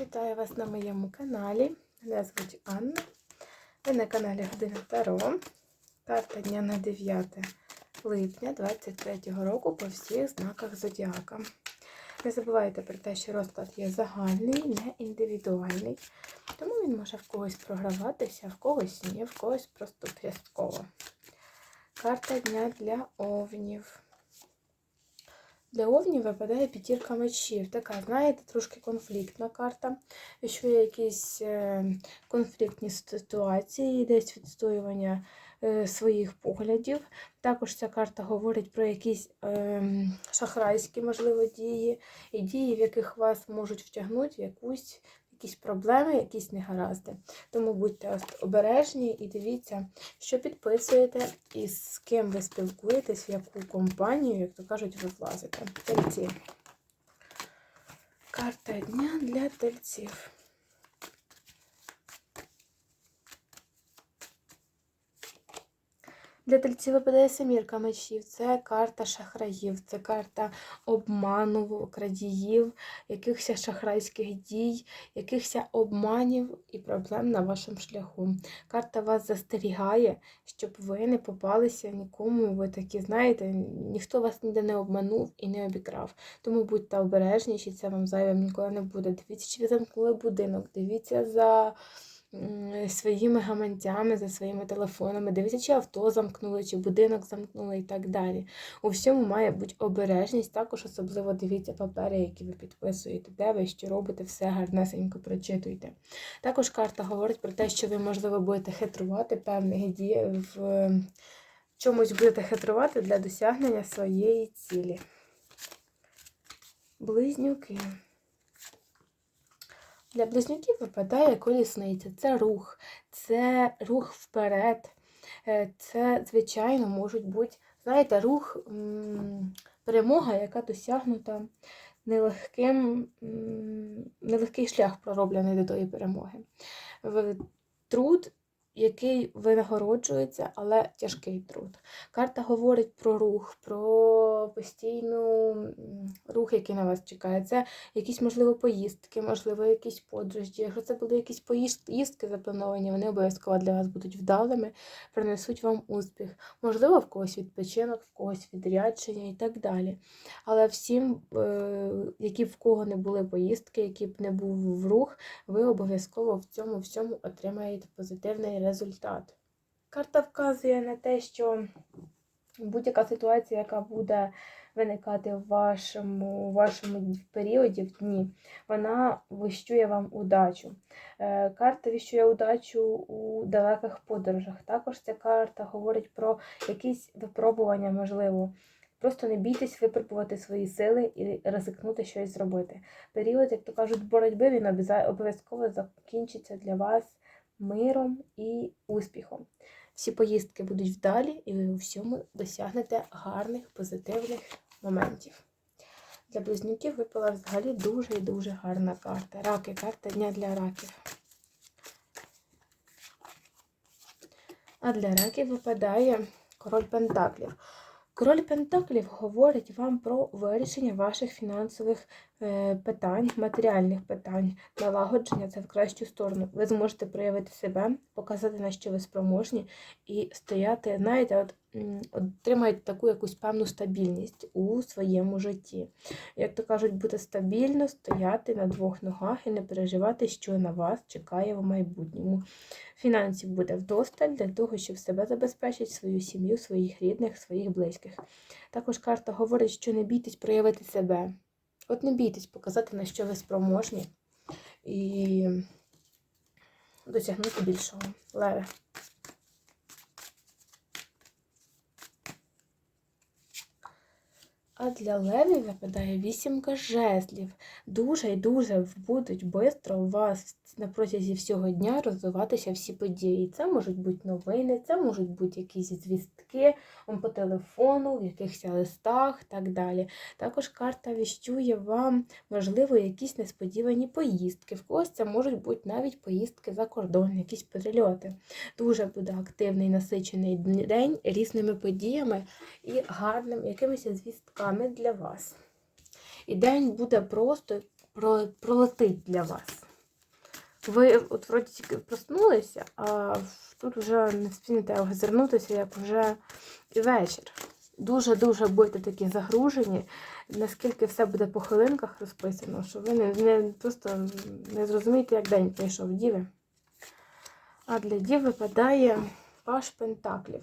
Вітаю вас на моєму каналі. Мене звуть Анна. Ви на каналі Година Таро. Карта дня на 9 липня 23 року по всіх знаках Зодіака. Не забувайте про те, що розклад є загальний, не індивідуальний. Тому він може в когось програватися, в когось ні, в когось просто частково. Карта дня для овнів. Для овнів випадає п'ятірка мечів. Така, знаєте, трошки конфліктна карта. Якщо є якісь е, конфліктні ситуації, десь відстоювання е, своїх поглядів. Також ця карта говорить про якісь е, шахрайські, можливо, дії, і дії, в яких вас можуть втягнути якусь. Якісь проблеми, якісь негаразди. Тому будьте обережні і дивіться, що підписуєте і з ким ви спілкуєтесь, в яку компанію, як то кажуть, ви влазите. Тельці. Карта дня для тельців. Для тельців випадає семірка мечів. Це карта шахраїв, це карта обману, крадіїв, якихось шахрайських дій, якихось обманів і проблем на вашому шляху. Карта вас застерігає, щоб ви не попалися нікому. Ви такі, знаєте, ніхто вас ніде не обманув і не обікрав. Тому будьте обережніші, це вам зайвим ніколи не буде. Дивіться, чи ви замкнули будинок, дивіться за своїми гаманцями, за своїми телефонами, дивіться, чи авто замкнули, чи будинок замкнули і так далі. У всьому має бути обережність, також особливо дивіться папери, які ви підписуєте, де ви що робите, все гарнесенько прочитуйте. Також карта говорить про те, що ви, можливо, будете хитрувати певних дій в чомусь будете хитрувати для досягнення своєї цілі. Близнюки. Для близнюків випадає колісниця. Це рух, це рух вперед. Е, це, звичайно, можуть бути, знаєте, рух, перемога, яка досягнута нелегким, нелегкий шлях пророблений до тої перемоги. Труд який винагороджується, але тяжкий труд. Карта говорить про рух, про постійну рух, який на вас чекає. Це якісь, можливо, поїздки, можливо, якісь подорожі. Якщо це будуть якісь поїздки заплановані, вони обов'язково для вас будуть вдалими, принесуть вам успіх. Можливо, в когось відпочинок, в когось відрядження і так далі. Але всім, е, які в кого не були поїздки, які б не був рух, ви обов'язково в цьому всьому отримаєте позитивний результат. Карта вказує на те, що будь-яка ситуація, яка буде виникати в вашому в вашому періоді, в дні, вона вищує вам удачу. Е, карта віщує удачу у далеких подорожах. Також ця карта говорить про якісь випробування, можливо. Просто не бійтесь випробувати свої сили і ризикнути щось зробити. Період, як то кажуть, боротьби він обов'язково закінчиться для вас миром і успіхом. Всі поїздки будуть вдалі, і ви у всьому досягнете гарних, позитивних моментів. Для близнюків випала взагалі дуже і дуже гарна карта. Раки, карта дня для раків. А для раків випадає король Пентаклів. Король Пентаклів говорить вам про вирішення ваших фінансових питань, матеріальних питань, налагодження це в кращу сторону. Ви зможете проявити себе, показати, на що ви спроможні, і стояти, знаєте, от отримаєте таку якусь певну стабільність у своєму житті. Як то кажуть, бути стабільно, стояти на двох ногах і не переживати, що на вас чекає в майбутньому. Фінансів буде вдосталь для того, щоб себе забезпечити, свою сім'ю, своїх рідних, своїх близьких. Також карта говорить, що не бійтесь проявити себе. От не бійтесь показати, на що ви спроможні, і досягнути більшого. Леве. А для левів випадає вісімка жезлів. Дуже і дуже будуть швидко вас на протязі всього дня розвиватися всі події. Це можуть бути новини, це можуть бути якісь звістки по телефону, в якихось листах так далі. Також карта віщує вам, можливо, якісь несподівані поїздки. В когось це можуть бути навіть поїздки за кордон, якісь перельоти. Дуже буде активний насичений день різними подіями і гарними якимись звістками для вас. І день буде просто пролетить для вас. Ви от вроді тільки проснулися, а тут вже не встигнете озирнутися, як вже і вечір. Дуже-дуже будете такі загружені, наскільки все буде по хвилинках розписано, що ви не, не просто не зрозумієте, як день пройшов діви. А для дів випадає паш Пентаклів.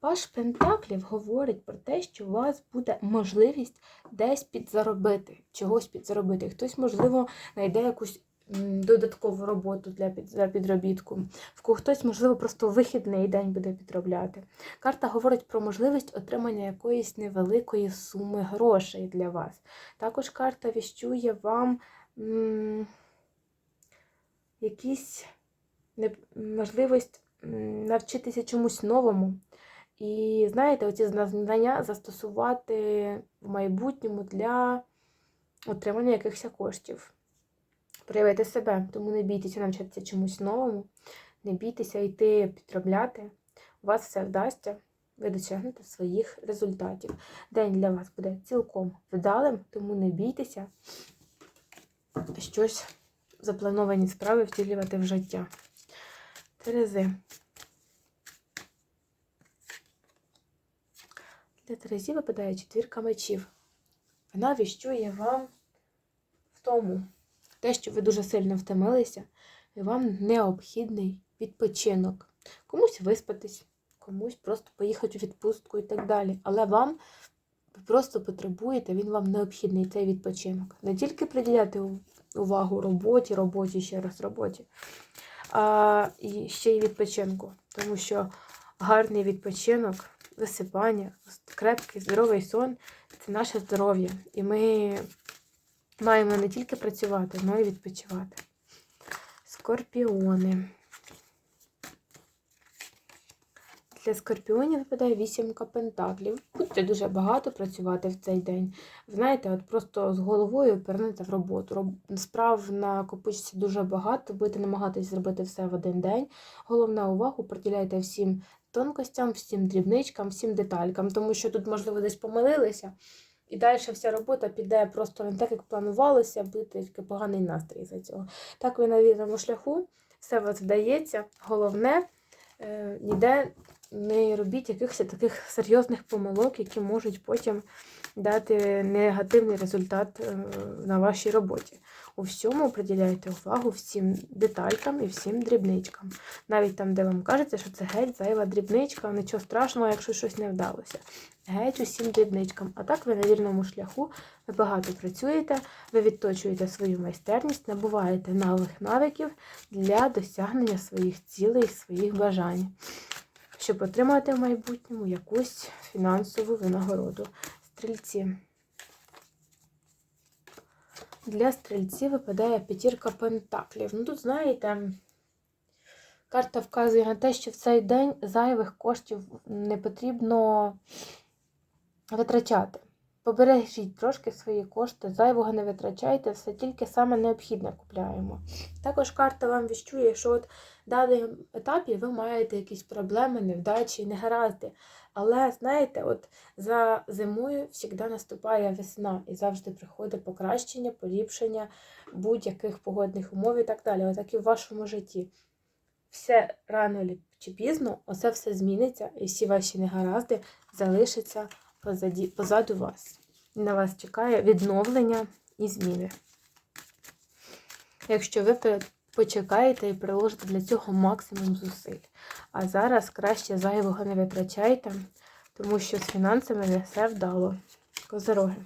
Паш Пентаклів говорить про те, що у вас буде можливість десь підзаробити, чогось підзаробити. Хтось, можливо, знайде якусь додаткову роботу для для підробітку. В кого хтось, можливо, просто вихідний день буде підробляти. Карта говорить про можливість отримання якоїсь невеликої суми грошей для вас. Також карта віщує вам м, якісь можливість навчитися чомусь новому. І знаєте, оці знання застосувати в майбутньому для отримання якихось коштів. Проявити себе, тому не бійтеся навчатися чомусь новому, не бійтеся йти підробляти. У вас все вдасться, ви досягнете своїх результатів. День для вас буде цілком вдалим, тому не бійтеся щось заплановані справи втілювати в життя. Терези. Для Терезі випадає четвірка мечів. Вона віщує вам в тому, те, що ви дуже сильно втомилися, і вам необхідний відпочинок. Комусь виспатись, комусь просто поїхати у відпустку і так далі. Але вам ви просто потребуєте, він вам необхідний цей відпочинок. Не тільки приділяти увагу роботі, роботі, ще раз роботі, а і ще й відпочинку. Тому що гарний відпочинок, висипання, крепкий, здоровий сон це наше здоров'я. І ми маємо не тільки працювати, але й відпочивати. Скорпіони. Для скорпіонів випадає вісімка пентаклів. Будьте дуже багато працювати в цей день. Знаєте, от просто з головою пернете в роботу. Роб- Справ накопичиться дуже багато, будете намагатись зробити все в один день. Головна увагу приділяйте всім тонкостям, всім дрібничкам, всім деталькам, тому що тут, можливо, десь помилилися. І далі вся робота піде просто не так, як планувалося, буде такий поганий настрій за цього. Так ви на вірному шляху, все вас вдається. Головне, е, ніде не робіть якихось таких серйозних помилок, які можуть потім дати негативний результат е, на вашій роботі. У всьому приділяйте увагу всім деталькам і всім дрібничкам. Навіть там, де вам кажеться, що це геть зайва дрібничка, нічого страшного, якщо щось не вдалося. Геть усім дрібничкам. А так ви на вірному шляху, ви багато працюєте, ви відточуєте свою майстерність, набуваєте нових навиків для досягнення своїх цілей, своїх бажань, щоб отримати в майбутньому якусь фінансову винагороду. Стрільці. Для стрільців випадає п'ятірка пентаклів. Ну тут, знаєте, карта вказує на те, що в цей день зайвих коштів не потрібно витрачати. Побережіть трошки свої кошти, зайвого не витрачайте, все тільки саме необхідне купляємо. Також карта вам віщує, що от в даному етапі ви маєте якісь проблеми, невдачі, негаразди. Але знаєте, от за зимою завжди наступає весна і завжди приходить покращення, поліпшення будь-яких погодних умов і так далі. Отак і в вашому житті. Все рано чи пізно, оце все зміниться, і всі ваші негаразди залишаться позаді, позаду вас. На вас чекає відновлення і зміни. Якщо ви почекаєте і приложите для цього максимум зусиль. А зараз краще зайвого не витрачайте, тому що з фінансами не все вдало. Козероги.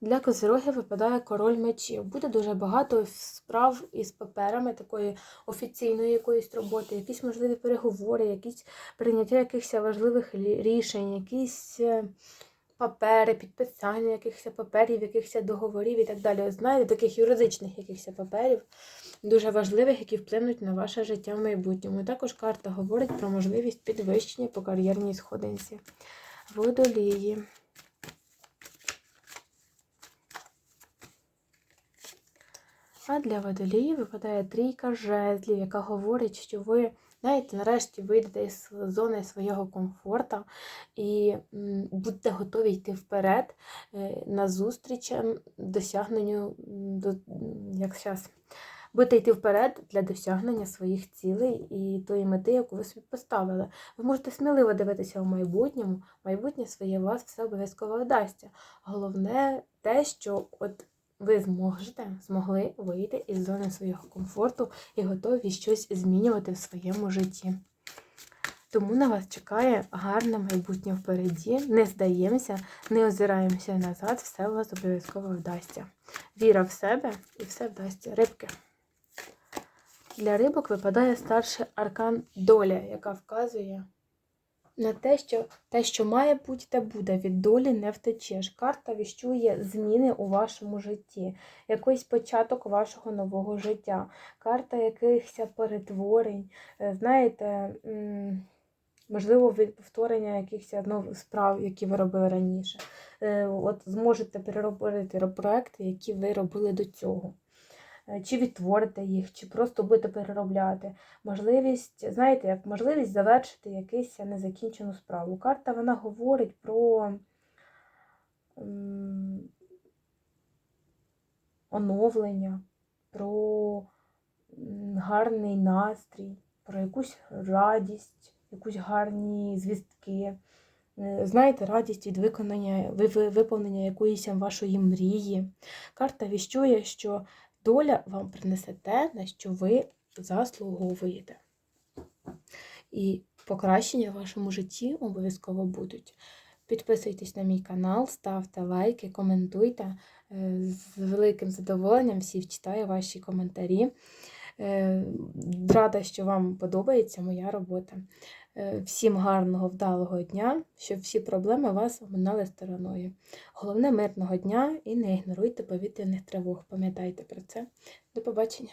Для козирогів випадає король мечів. Буде дуже багато справ із паперами, такої офіційної якоїсь роботи, якісь можливі переговори, якісь прийняття якихось важливих рішень, якісь е, папери, підписання якихось паперів, якихось договорів і так далі. Знаєте, таких юридичних якихось паперів, дуже важливих, які вплинуть на ваше життя в майбутньому. Також карта говорить про можливість підвищення по кар'єрній сходинці. Водолії. А для водолії випадає трійка жезлів, яка говорить, що ви знаєте, нарешті вийдете із зони свого комфорту і м, будете готові йти вперед е, на зустріч досягненню, до, як зараз, будете йти вперед для досягнення своїх цілей і тої мети, яку ви собі поставили. Ви можете сміливо дивитися в майбутньому, майбутнє своє вас все обов'язково вдасться. Головне те, що от ви зможете, змогли вийти із зони свого комфорту і готові щось змінювати в своєму житті. Тому на вас чекає гарне майбутнє впереді. Не здаємося, не озираємося назад, все у вас обов'язково вдасться. Віра в себе і все вдасться. Рибки. Для рибок випадає старший аркан доля, яка вказує на те, що те, що має бути, те буде. Від долі не втечеш. Карта віщує зміни у вашому житті, якийсь початок вашого нового життя, карта якихось перетворень. Е, Знаєте, можливо, від повторення якихось справ, які ви робили раніше. Е, От зможете переробити проекти, які ви робили до цього. Е, Чи відтворите їх, чи просто будете переробляти. Можливість, знаєте, як можливість завершити якусь незакінчену справу. Карта вона говорить про оновлення, про гарний настрій, про якусь радість, якусь гарні звістки. Е, Знаєте, радість від виконання, ви- ви- виповнення якоїсь вашої мрії. Карта віщує, що доля вам принесе те, на що ви заслуговуєте. І покращення в вашому житті обов'язково будуть. Підписуйтесь на мій канал, ставте лайки, коментуйте. Е, З великим задоволенням всі читаю ваші коментарі. Е, Рада, що вам подобається моя робота. Е, Всім гарного, вдалого дня, щоб всі проблеми вас оминали стороною. Головне мирного дня і не ігноруйте повітряних тривог. Пам'ятайте про це. До побачення!